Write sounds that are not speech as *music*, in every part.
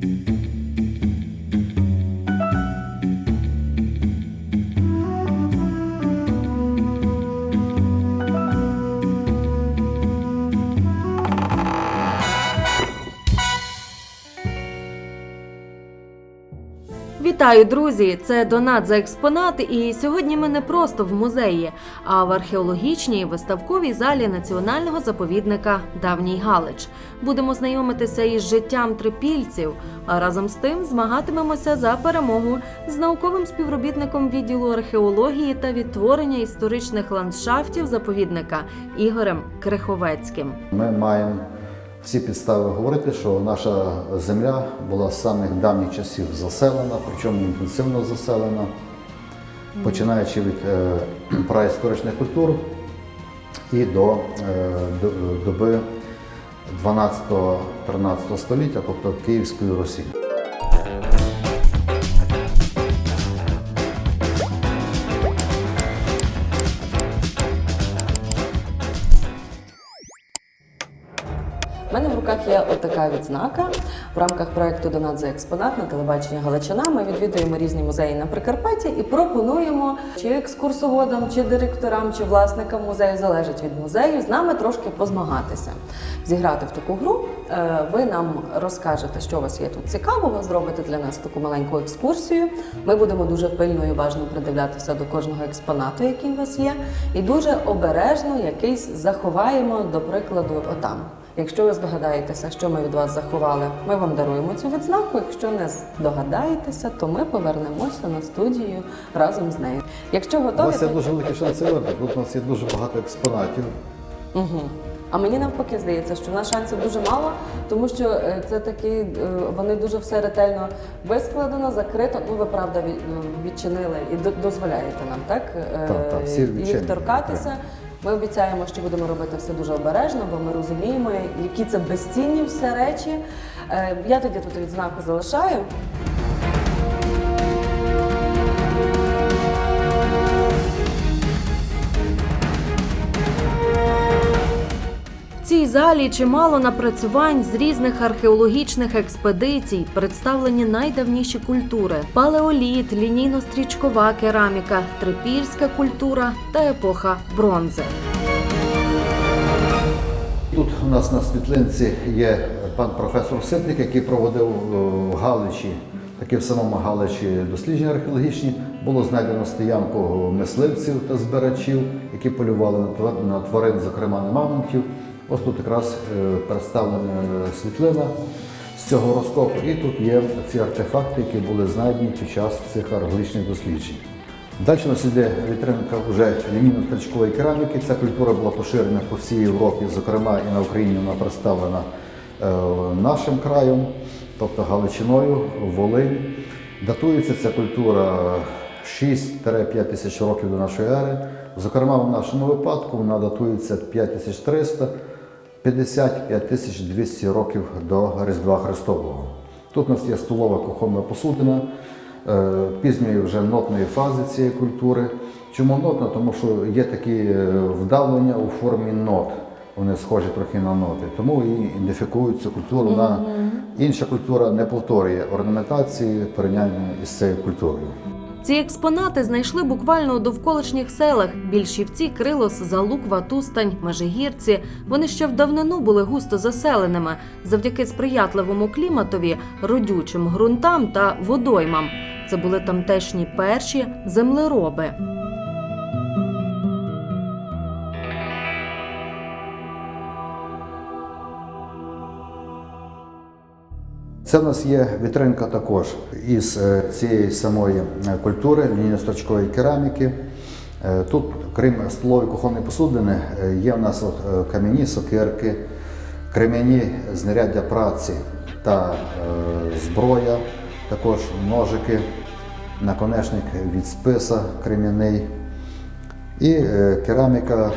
Mm-hmm. Вітаю, друзі! Це донат за експонати. І сьогодні ми не просто в музеї, а в археологічній виставковій залі національного заповідника Давній Галич. Будемо знайомитися із життям трипільців, а разом з тим змагатимемося за перемогу з науковим співробітником відділу археології та відтворення історичних ландшафтів заповідника Ігорем Криховецьким. Ми маємо всі підстави говорити, що наша земля була з самих давніх часів заселена, причому інтенсивно заселена, починаючи від е, *clears throat* праісторичних культур і до, е, доби 12-13 століття, тобто Київської Русі. Є отака відзнака. В рамках проекту Донат за експонат на телебачення Галичина. Ми відвідуємо різні музеї на Прикарпатті і пропонуємо чи екскурсоводам, чи директорам, чи власникам музею залежить від музею з нами трошки позмагатися, зіграти в таку гру. Е, Ви нам розкажете, що у вас є тут цікавого, зробите для нас таку маленьку екскурсію. Ми будемо дуже пильно і уважно придивлятися до кожного експонату, який у вас є, і дуже обережно якийсь заховаємо, до прикладу, отам. Якщо ви здогадаєтеся, що ми від вас заховали, ми вам даруємо цю відзнаку. Якщо не здогадаєтеся, то ми повернемося на студію разом з нею. Якщо У готові, нас є то... дуже великий шанс виграти. Тут у нас є дуже багато експонатів. Угу. А мені навпаки здається, що в нас шансів дуже мало, тому що е, це такі, е, вони дуже все ретельно вискладено, закрито. Ну, ви правда відчинили і дозволяєте нам, так? Е, Так, так, всі їх торкатися. Ми обіцяємо, що будемо робити все дуже обережно, бо ми розуміємо, які це безцінні все речі. Е, Я тоді тут відзнаку залишаю. Цій залі чимало напрацювань з різних археологічних експедицій, представлені найдавніші культури: палеоліт, лінійно-стрічкова кераміка, трипільська культура та епоха бронзи. Тут у нас на світлинці є пан професор Ситник, який проводив е, в Галичі, таки в самому Галичі дослідження археологічні. Було знайдено стоянку мисливців та збирачів, які полювали на тварин, зокрема на мамонтів. Ось тут якраз е, представлена світлина з цього розкопу. І тут є ці артефакти, які були знайдені під час цих археологічних досліджень. Далі у нас іде вітринка вже лінійно-стрічкової кераміки. Ця культура була поширена по всій Європі, зокрема і на Україні вона представлена е, нашим краєм, тобто Галичиною, Волинь. Датується ця культура 6-5 тисяч років до нашої ери. Зокрема, в нашому випадку вона датується 5300 50-5200 років до Різдва Христового. Тут у нас є столова кухонна посудина е, пізньої вже нотної фази цієї культури. Чому нотна? Тому що є такі е, вдавлення у формі нот. Вони схожі трохи на ноти. Тому і ідентифікують цю культуру на інша культура не повторює орнаментації порівняння із цією культурою. Ці експонати знайшли буквально у довколишніх селах Більшівці, Крилос, Залуква, Тустань, Межигірці. Вони ще в давнину були густо заселеними завдяки сприятливому кліматові, родючим ґрунтам та водоймам. Це були тамтешні перші землероби. Це в нас є вітринка також із е, цієї самої е, культури, лінійно-строчкової кераміки. Е, Тут, крім столової кухонної посудини, є в нас от кам'яні сокирки, крем'яні знаряддя праці та зброя, також ножики, наконечник від списа крем'яний і кераміка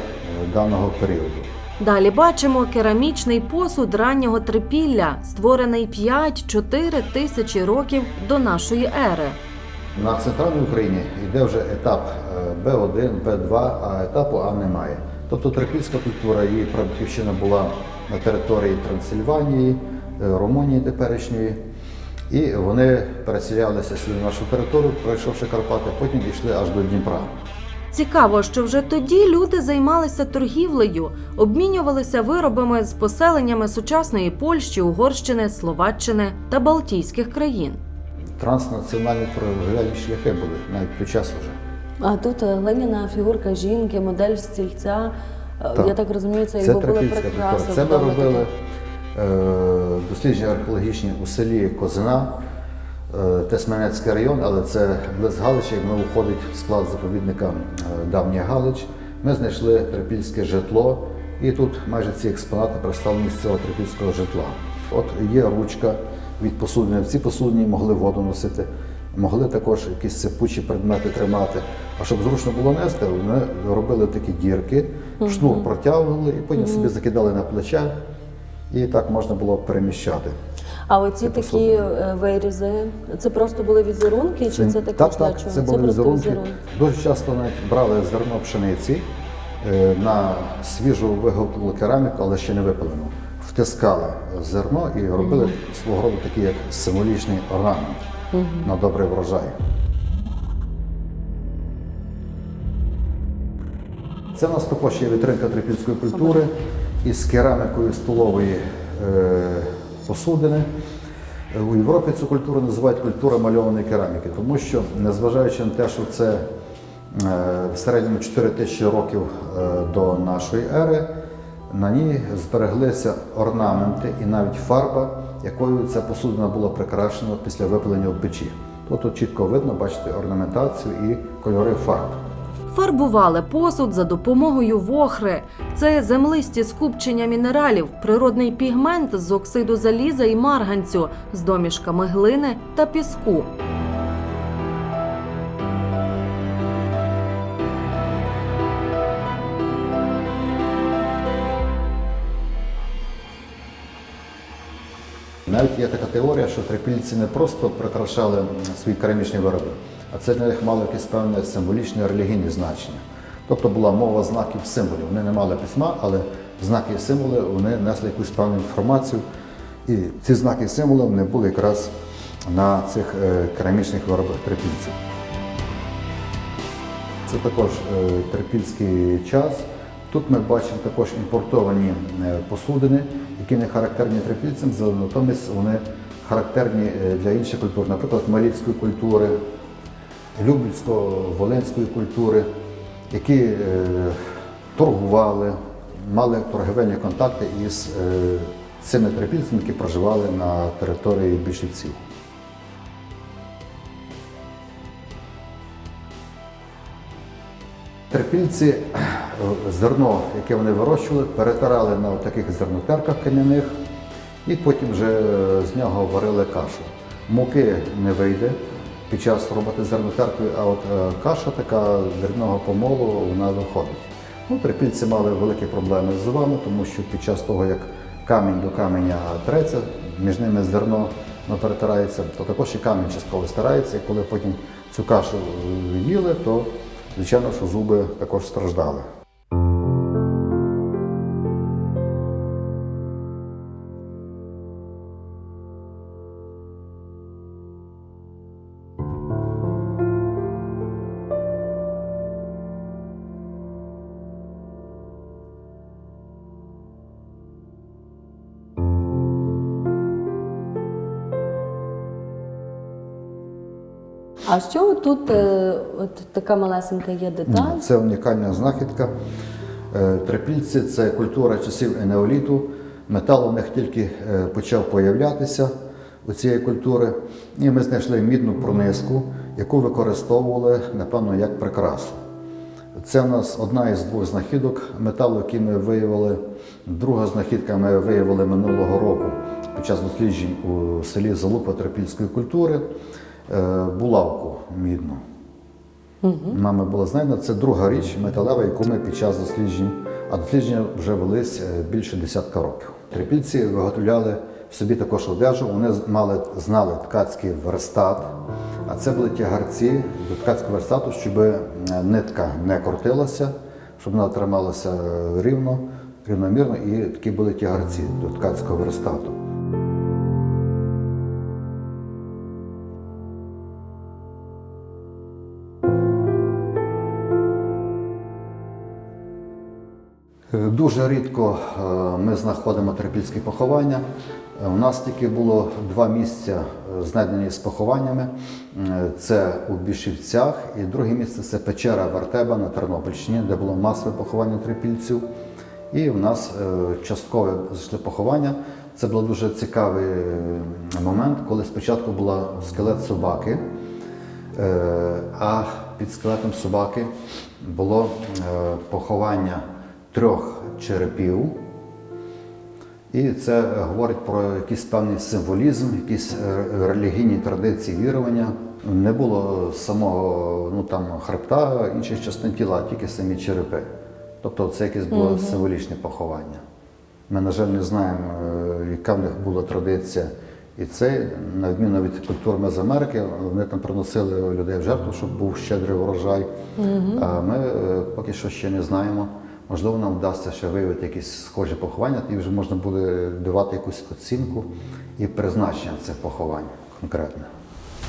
даного періоду. Далі бачимо керамічний посуд раннього трипілля, створений 5-4 тисячі років до нашої ери. На центральній Україні йде вже етап е, Б1, Б2, а етапу А немає. Тобто трипільська культура, її прабатьківщина була на території Трансильванії, е, Румунії теперішньої. І вони переселялися сюди на нашу територію, пройшовши Карпати, потім йшли аж до Дніпра. Цікаво, що вже тоді люди займалися торгівлею, обмінювалися виробами з поселеннями сучасної Польщі, Угорщини, Словаччини та Балтійських країн. Транснаціональні торговельні шляхи були навіть під час вже. А тут е, глиняна фігурка жінки, модель стільця. Е, Так. Я так розумію, це Це його були прикраси. Це ми робили е, дослідження археологічні у селі Козина, Тесменецький район, але це близ Галича, воно входить в склад заповідника е, Давній Галич. Ми знайшли трипільське житло, і тут майже ці експонати представлені з цього трипільського житла. От є ручка від посудини. В ці посудині могли воду носити, могли також якісь сипучі предмети тримати. А щоб зручно було нести, вони робили такі дірки, шнур протягували і потім собі закидали на плече, і так можна було переміщати. А оці Це такі посудини. е, вирізи, це просто були візерунки, чи це також так, так, це були візерунки. візерунки. Дуже часто навіть брали зерно пшениці е, на свіжу виготовлену кераміку, але ще не випалену. Втискали зерно і робили свого роду такий як символічний орнамент на добрий врожай. Це у нас також є вітринка трипільської культури із керамікою столової е, посудини. У Європі цю культуру називають культура мальованої кераміки, тому що, незважаючи на те, що це е, в середньому 4 тисячі років е, до нашої ери, на ній збереглися орнаменти і навіть фарба, якою ця посудина була прикрашена після випалення в печі. Тут чітко видно, бачите, орнаментацію і кольори фарб. Фарбували посуд за допомогою вохри. Це землисті скупчення мінералів, природний пігмент з оксиду заліза і марганцю з домішками глини та піску. Навіть є така теорія, що трипільці не просто прикрашали свої керамічні вироби, а це для них мало якесь певне символічне релігійне значення. Тобто була мова знаків символів. Вони не мали письма, але знаки і символи вони несли якусь певну інформацію. І ці знаки і символи вони були якраз на цих е, керамічних виробах трипільців. Це також е, трипільський час. Тут ми бачимо також імпортовані е, посудини, які не характерні трипільцям, за- натомість вони характерні для інших культур, наприклад, малівської культури, Любільсько-Волинської культури, які е, торгували, мали торговельні контакти із е, цими трипільцями, які проживали на території більшівців. Трипільці е, зерно, яке вони вирощували, перетирали на таких зернотерках кам'яних і потім вже з нього варили кашу. Муки не вийде під час роботи зернотеркою, а от е, каша така зерного помолу вона виходить. Ну, трипільці мали великі проблеми з зубами, тому що під час того, як камінь до каменя треться, між ними зерно перетирається, то також і камінь частково стирається, і коли потім цю кашу е, їли, то звичайно, що зуби також страждали. А що тут е, от така малесенька є деталь? Це унікальна знахідка. Е, Трипільці це культура часів енеоліту. Метал у них тільки е, почав появлятися у цієї культури. І ми знайшли мідну пронизку, яку використовували, напевно, як прикрасу. Це у нас одна із двох знахідок металу, які ми виявили. Друга знахідка ми виявили минулого року під час досліджень у селі Залупа Трипільської культури. Е, Булавку мідну. Нами була знайдена. Це друга річ металева, яку ми під час досліджень, а дослідження вже велись е, більше десятка років. Трипільці виготовляли собі також одежу. Вони мали знали ткацький верстат, а це були тягарці до ткацького верстату, щоб е, нитка не крутилася, щоб вона трималася рівно, рівномірно, і такі були тягарці до ткацького верстату. Дуже рідко е, ми знаходимо трипільські поховання. Е, У нас тільки було два місця е, знайдені з похованнями. Е, Це у Бішівцях, і друге місце це печера Вартеба на Тернопільщині, де було масове поховання трипільців. І в нас е, часткове зайшли поховання. Це був дуже цікавий е, момент, коли спочатку була скелет собаки. Е, А під скелетом собаки було е, поховання трьох черепів. І це говорить про якийсь певний символізм, якісь е, релігійні традиції вірування. Не було самого ну, там, хребта, інших частин тіла, тільки самі черепи. Тобто це якесь було символічне поховання. Ми, на жаль, не знаємо, е, яка в них була традиція. І це, на відміну від культур Мезоамерики, вони там приносили людей в жертву, щоб був щедрий урожай. А ми е, поки що ще не знаємо. Можливо, нам вдасться ще виявити якісь схожі поховання, і вже можна буде давати якусь оцінку і призначення цих поховань конкретне.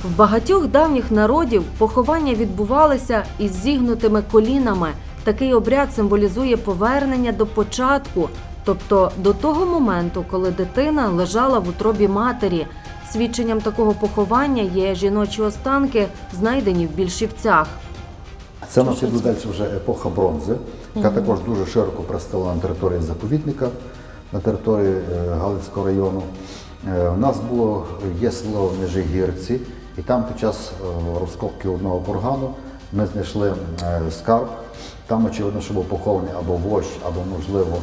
В багатьох давніх народів поховання відбувалися із зігнутими колінами. Такий обряд символізує повернення до початку, тобто до того моменту, коли дитина лежала в утробі матері. Свідченням такого поховання є жіночі останки, знайдені в більшівцях. Це у нас іде далі вже епоха бронзи, яка також дуже широко представлена на території заповідника, на території е, Галицького району. Е, У нас було є село в Межигірці, і там під час е, розкопки одного кургану ми знайшли скарб. Там, очевидно, що був похований або вождь, або, можливо,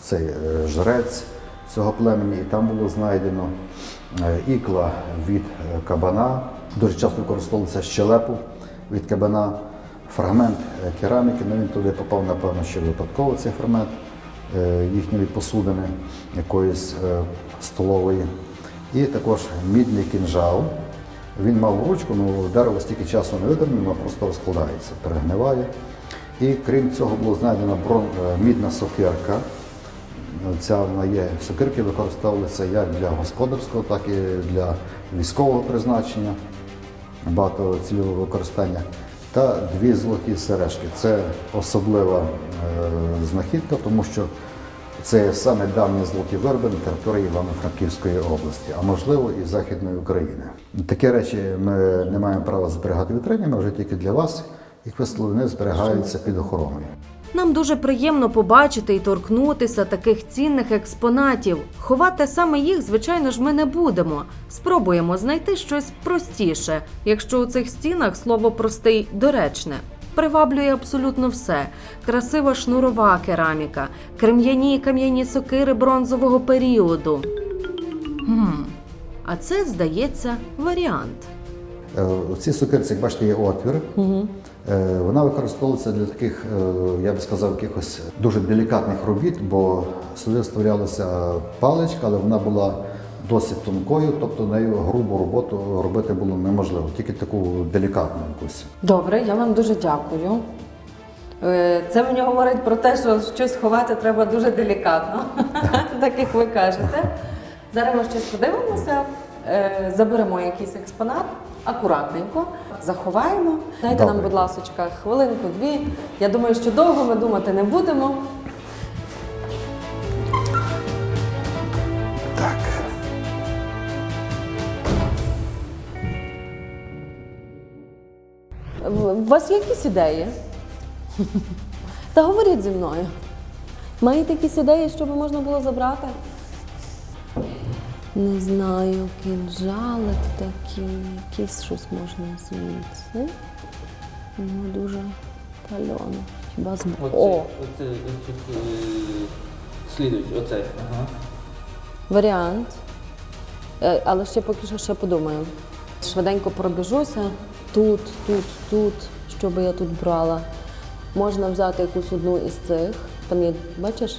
цей жрець цього племені, і там було знайдено ікла від кабана. Дуже часто використовувалися щелепу від кабана, фрагмент е, кераміки. Ну, він туди попав, напевно, ще випадково цей фрагмент е, їхньої посудини якоїсь е, столової. І також мідний кінжал. Він мав ручку, ну дерево стільки часу не витримає, воно просто розкладається, перегниває. І крім цього було знайдена брон, мідна сокирка. Ця вона є. Сокирки використовувалися як для господарського, так і для військового призначення, багато багатоцільового використання. Та дві золоті сережки. Це особлива е, знахідка, тому що це саме давні золоті верби на території Івано-Франківської області, а можливо і Західної України. Такі речі ми не маємо права зберігати вітрині, вже тільки для вас. Їх вислови зберігаються під охороною. Нам дуже приємно побачити і торкнутися таких цінних експонатів. Ховати саме їх, звичайно ж, ми не будемо. Спробуємо знайти щось простіше, якщо у цих стінах слово простий доречне. Приваблює абсолютно все: красива шнурова кераміка, крем'яні і кам'яні сокири бронзового періоду. Хм. А це, здається, варіант. Е, У цій сокирці, як бачите, є отвір. Е, Вона використовується для таких, е, я би сказав, якихось дуже делікатних робіт, бо сюди вставлялася паличка, але вона була досить тонкою, тобто нею грубу роботу робити було неможливо, тільки таку делікатну якусь. Добре, я вам дуже дякую. Е, Це мені говорить про те, що щось ховати треба дуже делікатно, *laughs* так як ви кажете. Зараз ми щось подивимося, е, заберемо якийсь експонат акуратненько, заховаємо. Дайте нам, будь ласка, хвилинку-дві. Я думаю, що довго ми думати не будемо. Так. У вас є якісь ідеї? Та говоріть зі мною. Маєте якісь ідеї, що би можна було забрати? Не знаю, кінжалик такий, якийсь щось можна звідси. Ну, дуже пальоно. Хіба з Оце, О, оце, оце, е, слідуючий, оцей. Ага. варіант. Е, Але ще поки що ще подумаю. Швиденько пробіжуся. Тут, тут, тут. Що би я тут брала? Можна взяти якусь одну із цих. Там є, бачиш?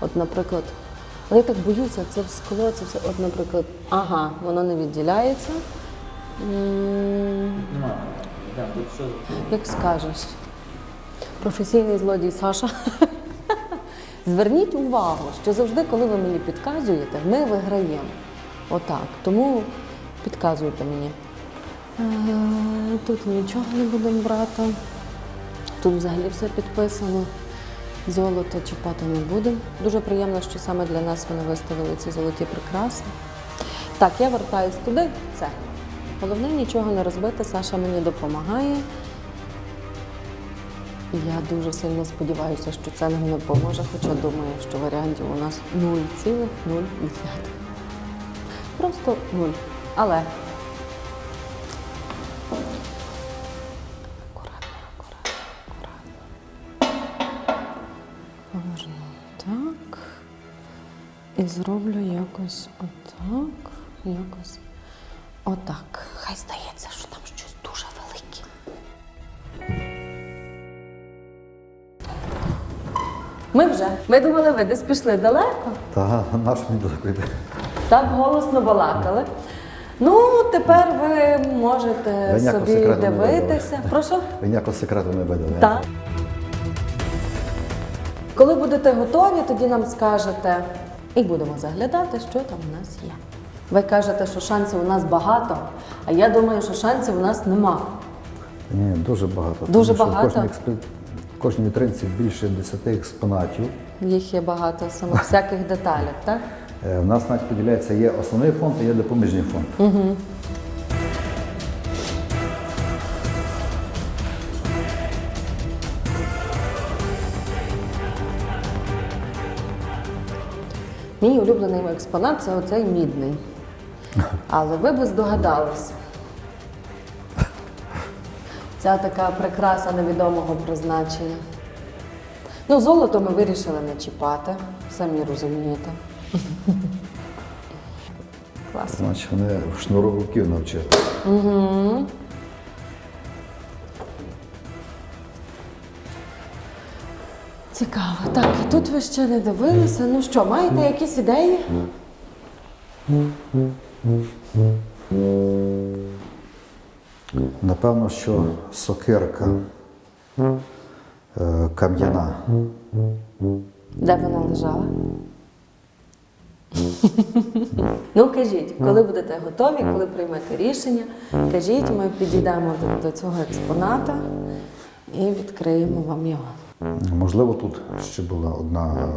От, наприклад, але я так боюся, це в скло, це все. От, наприклад, ага, воно не відділяється. М, Нема. Так, тут що? Як скажеш. Професійний злодій Саша. *laughs* Зверніть увагу, що завжди, коли ви мені підказуєте, ми виграємо. Отак. Тому підказуйте мені. Е, Тут нічого не будемо брати. Тут взагалі все підписано. Золото чіпати не будемо. Дуже приємно, що саме для нас вони виставили ці золоті прикраси. Так, я вертаюсь туди. Все. Головне нічого не розбити. Саша мені допомагає. Я дуже сильно сподіваюся, що це нам не поможе, хоча думаю, що варіантів у нас 0,0. Просто нуль. Але. І зроблю якось отак. Якось отак. Хай здається, що там щось дуже велике. Ми вже. Ми думали, ви десь пішли далеко. Та наш мені далеко йде. Так голосно балакали. Ну, тепер ви можете Ви собі секрету не дивитися. Прошу? Ви ніякого секрету не видали. Так. Коли будете готові, тоді нам скажете і будемо заглядати, що там у нас є. Ви кажете, що шансів у нас багато, а я думаю, що шансів у нас нема. Ні, дуже багато. Дуже Тому багато? В кожній, експ... в кожній вітринці більше 10 експонатів. Їх є багато саме *laughs* всяких деталей, так? Е, У нас навіть поділяється, є основний фонд і є допоміжний фонд. Мій улюблений експонат це оцей мідний. Але ви би здогадалися. Ця така прикраса невідомого призначення. Ну, золото ми вирішили не чіпати, самі розумієте. Клас. Значить, вони шнуровиків навчили. Цікаво. Так, і тут ви ще не дивилися. Ну що, маєте якісь ідеї? Напевно, що сокирка е, кам'яна. Де вона лежала? *laughs* ну кажіть, коли будете готові, коли приймете рішення, кажіть, ми підійдемо до, до цього експоната і відкриємо вам його. Можливо, тут ще була одна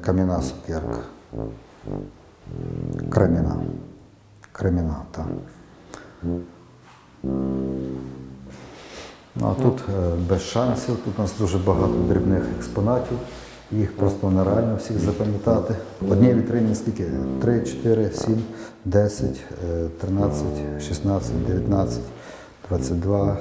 кам'яна сокирка. Крем'яна. Крем'яна, так. Ну, а тут е, без шансів, тут у нас дуже багато дрібних експонатів. Їх просто нереально всіх запам'ятати. Одній вітрині скільки? 3, 4, 7, 10, е, 13, 16, 19, 22,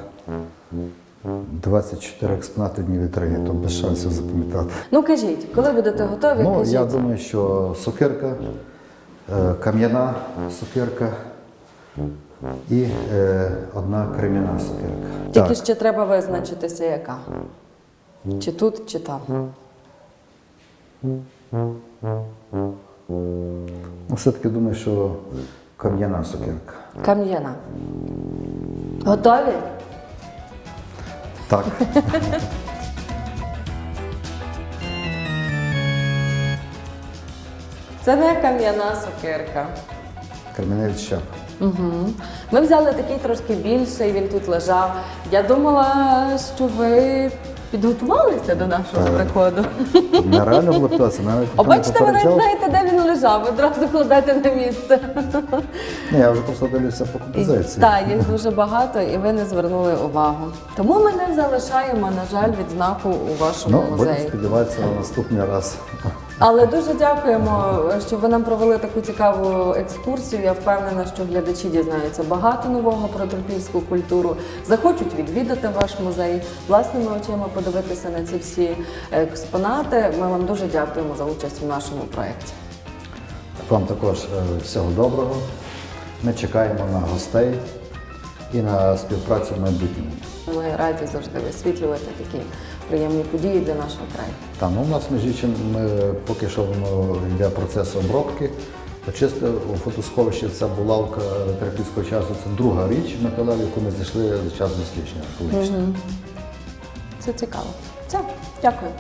24 експонати в одній вітрині, то без шансів запам'ятати. Ну кажіть, коли будете готові, Ну, кажіть. я думаю, що сокирка, е, кам'яна сокирка і е, одна крем'яна сокирка. Тільки Так. ще треба визначитися, яка. Чи тут, чи там. Ну, все-таки думаю, що кам'яна сокирка. Кам'яна. Готові? Так. Це не кам'яна сокирка. Крем'яний відщеп. Угу. Ми взяли такий трошки більший, він тут лежав. Я думала, що ви підготувалися до нашого Так. приходу. Нереально було питатися, навіть А ніхто не бачите, ви навіть попереджав. знаєте, де він лежав, одразу кладете на місце. Ні, я вже просто дивлюся по композиції. Так, їх дуже багато, і ви не звернули увагу. Тому ми не залишаємо, на жаль, відзнаку у вашому Ну, будемо музеї. сподіватися на наступний раз. Але дуже дякуємо, що ви нам провели таку цікаву екскурсію. Я впевнена, що глядачі дізнаються багато нового про трипільську культуру, захочуть відвідати ваш музей, власними очима подивитися на ці всі експонати. Ми вам дуже дякуємо за участь у нашому проєкті. Вам також е, всього доброго. Ми чекаємо на гостей і на співпрацю в майбутньому. Ми раді завжди висвітлювати такі приємні події для нашого краю. Та, ну, у нас, між іншим, ми поки що воно йде процес обробки. Очистив у фотосховищі ця булавка трипільського часу. Це друга річ металева, яку ми зійшли за час дослідження. Угу. Це цікаво. Все, дякую.